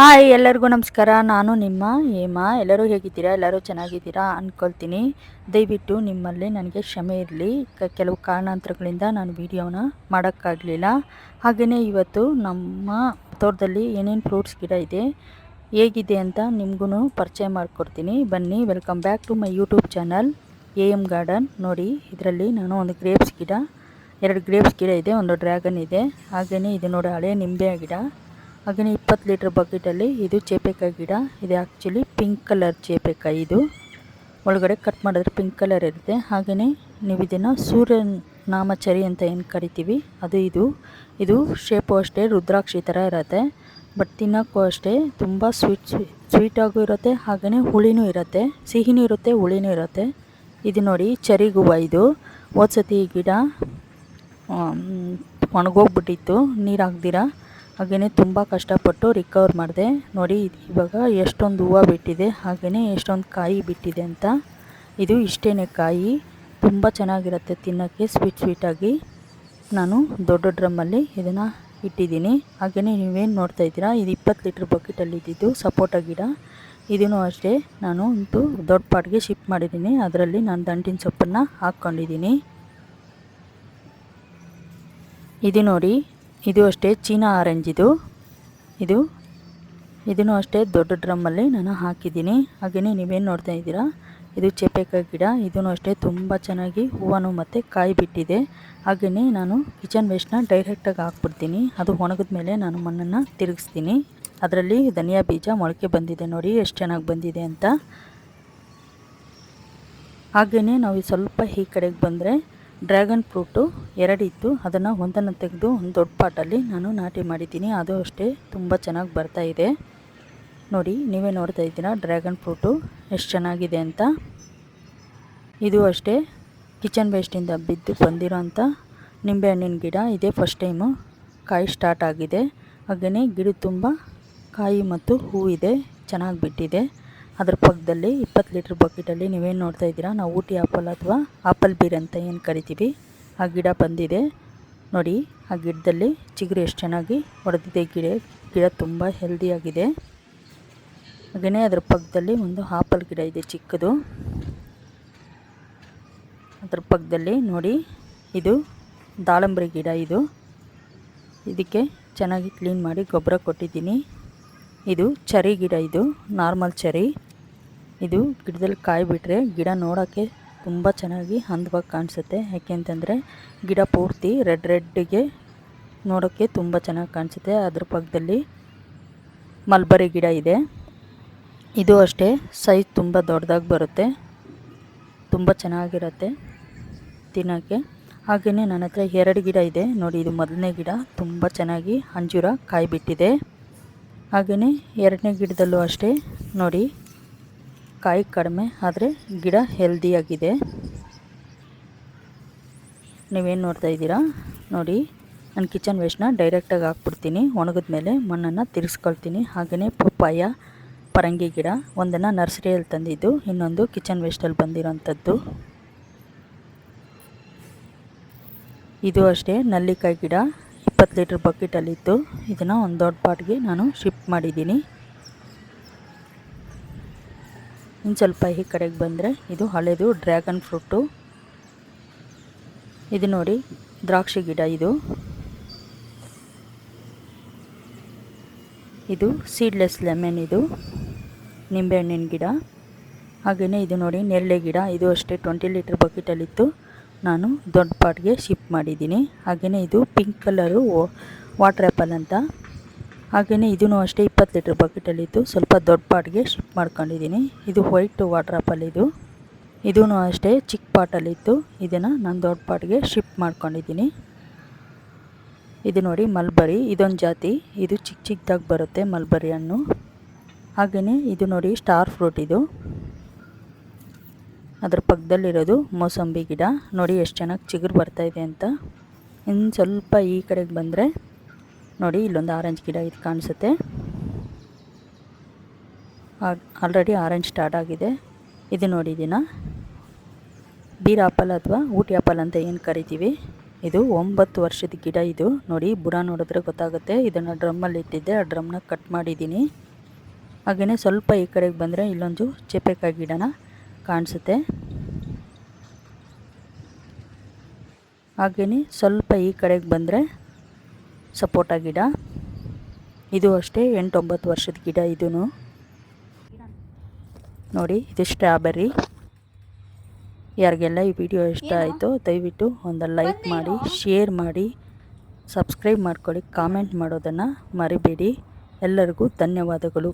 Hi, ಎಲ್ಲರಿಗೂ ನಮಸ್ಕಾರ. ನಾನು ನಿಮ್ಮ ಹೇಮಾ. ಎಲ್ಲರೂ ಹೇಗಿದ್ದೀರಾ? ಎಲ್ಲರೂ ಚೆನ್ನಾಗಿದ್ದೀರಾ ಅಂದ್ಕೊಳ್ತೀನಿ ದಯವಿಟ್ಟು ನಿಮ್ಮಲ್ಲಿ ನನಗೆ ಕ್ಷಮೆ ಇರಲಿ. ಕೆಲವು ಕಾರಣಾಂತರಗಳಿಂದ ನಾನು ವೀಡಿಯೋನ ಮಾಡೋಕ್ಕಾಗಲಿಲ್ಲ. ಹಾಗೆಯೇ ಇವತ್ತು ನಮ್ಮ ತೋಟದಲ್ಲಿ ಏನೇನು ಫ್ರೂಟ್ಸ್ ಗಿಡ ಇದೆ, ಹೇಗಿದೆ ಅಂತ ನಿಮಗೂ ಪರಿಚಯ ಮಾಡಿಕೊಡ್ತೀನಿ. ಬನ್ನಿ, welcome back to my YouTube channel A M garden. ನೋಡಿ, ಇದರಲ್ಲಿ ನಾನು ಒಂದು ಗ್ರೇಪ್ಸ್ ಗಿಡ, ಎರಡು ಗ್ರೇಪ್ಸ್ ಗಿಡ ಇದೆ, ಒಂದು ಡ್ರ್ಯಾಗನ್ ಇದೆ. ಹಾಗೆಯೇ ಇದು ನೋಡಿ ಹಳೆಯ ನಿಂಬೆ ಗಿಡ. ಹಾಗೆಯೇ ಇಪ್ಪತ್ತು ಲೀಟ್ರ್ ಬಕೆಟಲ್ಲಿ ಇದು ಚೇಪೆಕಾಯಿ ಗಿಡ. ಇದು ಆ್ಯಕ್ಚುಲಿ ಪಿಂಕ್ ಕಲರ್ ಚೇಪೆಕಾಯಿ ಇದು. ಒಳಗಡೆ ಕಟ್ ಮಾಡಿದ್ರೆ ಪಿಂಕ್ ಕಲರ್ ಇರುತ್ತೆ. ಹಾಗೆಯೇ ನೀವು ಇದನ್ನು ಸೂರ್ಯ ನಾಮಚರಿ ಅಂತ ಏನು ಕರಿತೀವಿ, ಅದು ಇದು. ಇದು ಶೇಪು ಅಷ್ಟೇ, ರುದ್ರಾಕ್ಷಿ ಥರ ಇರುತ್ತೆ. ಬಟ್ ತಿನ್ನೋಕ್ಕೂ ಅಷ್ಟೇ ತುಂಬ ಸ್ವೀಟ್ ಸ್ವೀಟಾಗೂ ಇರುತ್ತೆ. ಹಾಗೆಯೇ ಹುಳಿನೂ ಇರುತ್ತೆ. ಸಿಹಿನೂ ಇರುತ್ತೆ, ಹುಳಿನೂ ಇರುತ್ತೆ. ಇದು ನೋಡಿ ಚರಿಗುವ ಇದು. ಹೋದ್ಸತಿ ಗಿಡ ಒಣಗೋಗ್ಬಿಟ್ಟಿತ್ತು. ನೀರು ಹಾಕ್ದಿರ? ಹಾಗೆಯೇ ತುಂಬ ಕಷ್ಟಪಟ್ಟು ರಿಕವರ್ ಮಾಡಿದೆ. ನೋಡಿ, ಇವಾಗ ಎಷ್ಟೊಂದು ಹೂವು ಬಿಟ್ಟಿದೆ ಹಾಗೆಯೇ ಎಷ್ಟೊಂದು ಕಾಯಿ ಬಿಟ್ಟಿದೆ ಅಂತ. ಇದು ಇಷ್ಟೇ ಕಾಯಿ. ತುಂಬ ಚೆನ್ನಾಗಿರುತ್ತೆ ತಿನ್ನೋಕ್ಕೆ ಸ್ವೀಟ್ ಸ್ವೀಟಾಗಿ ನಾನು ದೊಡ್ಡ ಡ್ರಮ್ಮಲ್ಲಿ ಇದನ್ನು ಇಟ್ಟಿದ್ದೀನಿ. ಹಾಗೆಯೇ ನೀವೇನು ನೋಡ್ತಾ ಇದ್ದೀರಾ, ಇದು ಇಪ್ಪತ್ತು ಲೀಟ್ರ್ ಬಕೆಟಲ್ಲಿ ಇದ್ದಿದ್ದು ಸಪೋಟ ಗಿಡ. ಇದೂ ಅಷ್ಟೇ. ನಾನು ಒಂದು ದೊಡ್ಡ ಪಾಟ್ಗೆ ಶಿಫ್ಟ್ ಮಾಡಿದ್ದೀನಿ. ಅದರಲ್ಲಿ ನಾನು ದಂಟಿನ ಸೊಪ್ಪನ್ನು ಹಾಕ್ಕೊಂಡಿದ್ದೀನಿ. ಇದು ನೋಡಿ ಇದು ಅಷ್ಟೇ ಚೀನಾ ಆರೆಂಜ್ ಇದು. ಇದು, ಇದನ್ನು ಅಷ್ಟೇ ದೊಡ್ಡ ಡ್ರಮ್ಮಲ್ಲಿ ನಾನು ಹಾಕಿದ್ದೀನಿ. ಹಾಗೆಯೇ ನೀವೇನು ನೋಡ್ತಾ ಇದ್ದೀರಾ? ಇದು ಚೇಪೆಕಾಯಿ ಗಿಡ ಇದೂ ಅಷ್ಟೇ ತುಂಬ ಚೆನ್ನಾಗಿ ಹೂವನ್ನು ಮತ್ತು ಕಾಯಿ ಬಿಟ್ಟಿದೆ. ಹಾಗೆಯೇ ನಾನು ಕಿಚನ್ ವೇಸ್ಟ್ನ ಡೈರೆಕ್ಟಾಗಿ ಹಾಕ್ಬಿಡ್ತೀನಿ. ಅದು ಒಣಗಿದ ಮೇಲೆ ನಾನು ಮಣ್ಣನ್ನು ತಿರುಗಿಸ್ತೀನಿ. ಅದರಲ್ಲಿ ಧನಿಯಾ ಬೀಜ ಮೊಳಕೆ ಬಂದಿದೆ ನೋಡಿ, ಎಷ್ಟು ಚೆನ್ನಾಗಿ ಬಂದಿದೆ ಅಂತ. ಹಾಗೆಯೇ ನಾವು ಸ್ವಲ್ಪ ಈ ಕಡೆಗೆ ಬಂದರೆ ಡ್ರ್ಯಾಗನ್ ಫ್ರೂಟು ಎರಡಿತ್ತು. ಅದನ್ನು ಒಂದನ್ನು ತೆಗೆದು ಒಂದು ದೊಡ್ಡ ಪಾಟಲ್ಲಿ ನಾನು ನಾಟಿ ಮಾಡಿದ್ದೀನಿ. ಅದು ಅಷ್ಟೇ ತುಂಬ ಚೆನ್ನಾಗಿ ಬರ್ತಾ ಇದೆ. ನೋಡಿ, ನೀವೇ ನೋಡ್ತಾ ಇದ್ದೀರಾ, ಡ್ರ್ಯಾಗನ್ ಫ್ರೂಟು ಎಷ್ಟು ಚೆನ್ನಾಗಿದೆ ಅಂತ. ಇದು ಅಷ್ಟೇ, ಕಿಚನ್ ವೇಸ್ಟಿಂದ ಬಿದ್ದು ಬಂದಿರೋಂಥ ನಿಂಬೆಹಣ್ಣಿನ ಗಿಡ. ಇದೇ ಫಸ್ಟ್ ಟೈಮು ಕಾಯಿ ಸ್ಟಾರ್ಟ್ ಆಗಿದೆ. ಹಾಗೆಯೇ ಗಿಡ ತುಂಬ ಕಾಯಿ ಮತ್ತು ಹೂವಿದೆ ಚೆನ್ನಾಗಿ ಬಿಟ್ಟಿದೆ. ಅದ್ರ ಪಕ್ಕದಲ್ಲಿ ಇಪ್ಪತ್ತು ಲೀಟ್ರ್ ಬಕೆಟಲ್ಲಿ ನೀವೇನು ನೋಡ್ತಾ ಇದ್ದೀರಾ? ನಾವು ಊಟಿ ಆಪಲ್ ಅಥವಾ ಆಪಲ್ ಬೀರ್ ಅಂತ ಏನು ಕರಿತೀವಿ. ಆ ಗಿಡ ಬಂದಿದೆ. ನೋಡಿ, ಆ ಗಿಡದಲ್ಲಿ ಚಿಗುರು ಎಷ್ಟು ಚೆನ್ನಾಗಿ ಹೊಡೆದಿದೆ ಗಿಡ ಗಿಡ ತುಂಬ ಹೆಲ್ದಿಯಾಗಿದೆ ಹಾಗೆಯೇ ಅದ್ರ ಪಕ್ಕದಲ್ಲಿ ಒಂದು ಆಪಲ್ ಗಿಡ ಇದೆ ಚಿಕ್ಕದು. ಅದ್ರ ಪಕ್ಕದಲ್ಲಿ ನೋಡಿ, ಇದು ದಾಳಂಬ್ರಿ ಗಿಡ ಇದು. ಇದಕ್ಕೆ ಚೆನ್ನಾಗಿ ಕ್ಲೀನ್ ಮಾಡಿ ಗೊಬ್ಬರ ಕೊಟ್ಟಿದ್ದೀನಿ. ಇದು ಚರಿ ಗಿಡ ಇದು ನಾರ್ಮಲ್ ಚರಿ. ಇದು ಗಿಡದಲ್ಲಿ ಕಾಯಿ ಬಿಟ್ಟರೆ ಗಿಡ ನೋಡೋಕ್ಕೆ ತುಂಬ ಚೆನ್ನಾಗಿ ಅಂದವಾಗಿ ಕಾಣಿಸುತ್ತೆ. ಯಾಕೆ ಅಂತಂದರೆ ಗಿಡ ಪೂರ್ತಿ ರೆಡ್ ರೆಡ್ಗೆ ನೋಡೋಕ್ಕೆ ತುಂಬ ಚೆನ್ನಾಗಿ ಕಾಣಿಸುತ್ತೆ. ಅದ್ರ ಪಕ್ಕದಲ್ಲಿ ಮಲ್ಬರಿ ಗಿಡ ಇದೆ. ಇದು ಅಷ್ಟೇ ಸೈಜ್ ತುಂಬ ದೊಡ್ಡದಾಗಿ ಬರುತ್ತೆ. ತುಂಬ ಚೆನ್ನಾಗಿರುತ್ತೆ ತಿನ್ನೋಕ್ಕೆ. ಹಾಗೆಯೇ ನನ್ನ ಹತ್ರ ಎರಡು ಗಿಡ ಇದೆ. ನೋಡಿ, ಇದು ಮೊದಲನೇ ಗಿಡ. ತುಂಬ ಚೆನ್ನಾಗಿ ಅಂಜೂರ ಕಾಯಿ ಬಿಟ್ಟಿದೆ ಹಾಗೆಯೇ ಎರಡನೇ ಗಿಡದಲ್ಲೂ ಅಷ್ಟೇ. ನೋಡಿ ಕಾಯಿ ಕಡಿಮೆ ಆದರೆ ಗಿಡ ಹೆಲ್ದಿಯಾಗಿದೆ ನೀವೇನು ನೋಡ್ತಾ ಇದ್ದೀರಾ? ನೋಡಿ, ನಾನು ಕಿಚನ್ ವೇಸ್ಟ್ನ ಡೈರೆಕ್ಟಾಗಿ ಹಾಕ್ಬಿಡ್ತೀನಿ. ಒಣಗಿದ ಮೇಲೆ ಮಣ್ಣನ್ನು ತಿರ್ಸ್ಕೊಳ್ತೀನಿ. ಹಾಗೆಯೇ ಪಪ್ಪಾಯ, ಪರಂಗಿ ಗಿಡ ಒಂದನ್ನು ನರ್ಸರಿಯಲ್ಲಿ ತಂದಿದ್ದು, ಇನ್ನೊಂದು ಕಿಚನ್ ವೇಸ್ಟಲ್ಲಿ ಬಂದಿರೋಂಥದ್ದು. ಇದು ಅಷ್ಟೇ, ನಲ್ಲಿಕಾಯಿ ಗಿಡ ಇಪ್ಪತ್ತು ಲೀಟ್ರ್ ಬಕೆಟಲ್ಲಿತ್ತು ಇದನ್ನು ಒಂದು ದೊಡ್ಡ ಪಾಟ್ಗೆ ನಾನು ಶಿಫ್ಟ್ ಮಾಡಿದ್ದೀನಿ. ಇನ್ನು ಸ್ವಲ್ಪ ಈ ಕಡೆಗೆ ಬಂದರೆ ಇದು ಹಳೆದು ಡ್ರ್ಯಾಗನ್ ಫ್ರೂಟು. ಇದು ನೋಡಿ ದ್ರಾಕ್ಷಿ ಗಿಡ ಇದು. ಇದು ಸೀಡ್ಲೆಸ್ ಲೆಮನ್ ಇದು, ನಿಂಬೆಹಣ್ಣಿನ ಗಿಡ. ಹಾಗೆಯೇ ಇದು ನೋಡಿ ನೆರಳೆ ಗಿಡ, ಇದು ಅಷ್ಟೇ ಟ್ವೆಂಟಿ ಲೀಟ್ರ್ ಬಕೆಟಲ್ಲಿತ್ತು. ನಾನು ದೊಡ್ಡ ಪಾಟ್ಗೆ ಶಿಫ್ಟ್ ಮಾಡಿದ್ದೀನಿ. ಹಾಗೆಯೇ ಇದು ಪಿಂಕ್ ಕಲರು ವಾಟರ್ ಆ್ಯಪಲ್ ಅಂತ. ಹಾಗೆಯೇ ಇದೂ ಅಷ್ಟೇ ಇಪ್ಪತ್ತು ಲೀಟ್ರ್ ಬಕೆಟಲ್ಲಿತ್ತು ಸ್ವಲ್ಪ ದೊಡ್ಡ ಪಾಟ್ಗೆ ಶಿಫ್ಟ್ ಮಾಡ್ಕೊಂಡಿದ್ದೀನಿ. ಇದು ವೈಟ್ ವಾಟರ್ ಆಪಲ್ ಇದು ಇದೂ ಅಷ್ಟೇ ಚಿಕ್ಕ ಪಾಟಲ್ಲಿತ್ತು ಇದನ್ನು ನಾನು ದೊಡ್ಡ ಪಾಟ್ಗೆ ಶಿಫ್ಟ್ ಮಾಡ್ಕೊಂಡಿದ್ದೀನಿ. ಇದು ನೋಡಿ ಮಲ್ಬರಿ, ಇದೊಂದು ಜಾತಿ. ಇದು ಚಿಕ್ಕ ಚಿಕ್ಕದಾಗಿ ಬರುತ್ತೆ ಮಲ್ಬರಿ ಹಣ್ಣು. ಹಾಗೆಯೇ ಇದು ನೋಡಿ ಸ್ಟಾರ್ ಫ್ರೂಟ್ ಇದು. ಅದರ ಪಕ್ಕದಲ್ಲಿರೋದು ಮೋಸಂಬಿ ಗಿಡ. ನೋಡಿ ಎಷ್ಟು ಚೆನ್ನಾಗಿ ಚಿಗುರು ಬರ್ತಾಯಿದೆ ಅಂತ. ಇನ್ನು ಸ್ವಲ್ಪ ಈ ಕಡೆಗೆ ಬಂದರೆ ನೋಡಿ, ಇಲ್ಲೊಂದು ಆರೆಂಜ್ ಗಿಡ ಇದು ಕಾಣಿಸುತ್ತೆ. ಆಲ್ರೆಡಿ ಆರೆಂಜ್ ಸ್ಟಾರ್ಟ್ ಆಗಿದೆ. ಇದು ನೋಡಿದ್ದೀನ ಬೀರ್ ಆಪಲ್ ಅಥವಾ ಊಟಿ ಆಪಲ್ ಅಂತ ಏನು ಕರಿತೀವಿ? ಇದು ಒಂಬತ್ತು ವರ್ಷದ ಗಿಡ ಇದು. ನೋಡಿ, ಬುಡ ನೋಡಿದ್ರೆ ಗೊತ್ತಾಗುತ್ತೆ. ಇದನ್ನು ಡ್ರಮ್ಮಲ್ಲಿ ಇಟ್ಟಿದ್ದೆ. ಆ ಡ್ರಮ್ನ ಕಟ್ ಮಾಡಿದ್ದೀನಿ. ಹಾಗೆಯೇ ಸ್ವಲ್ಪ ಈ ಕಡೆಗೆ ಬಂದರೆ ಇಲ್ಲೊಂದು ಚೇಪೆಕಾಯಿ ಗಿಡನ ಕಾಣಿಸುತ್ತೆ. ಹಾಗೆಯೇ ಸ್ವಲ್ಪ ಈ ಕಡೆಗೆ ಬಂದರೆ ಸಪೋಟ ಗಿಡ? ಇದು ಅಷ್ಟೇ ಎಂಟೊಂಬತ್ತು ವರ್ಷದ ಗಿಡ ಇದೂ ನೋಡಿ ಇದು ಸ್ಟ್ರಾಬೆರಿ ಯಾರಿಗೆಲ್ಲ ಈ ವಿಡಿಯೋ ಇಷ್ಟ ಆಯಿತು ದಯವಿಟ್ಟು ಒಂದು ಲೈಕ್ ಮಾಡಿ ಶೇರ್ ಮಾಡಿ ಸಬ್ಸ್ಕ್ರೈಬ್ ಮಾಡ್ಕೊಳ್ಳಿ ಕಾಮೆಂಟ್ ಮಾಡೋದನ್ನು ಮರಿಬೇಡಿ. ಎಲ್ಲರಿಗೂ ಧನ್ಯವಾದಗಳು.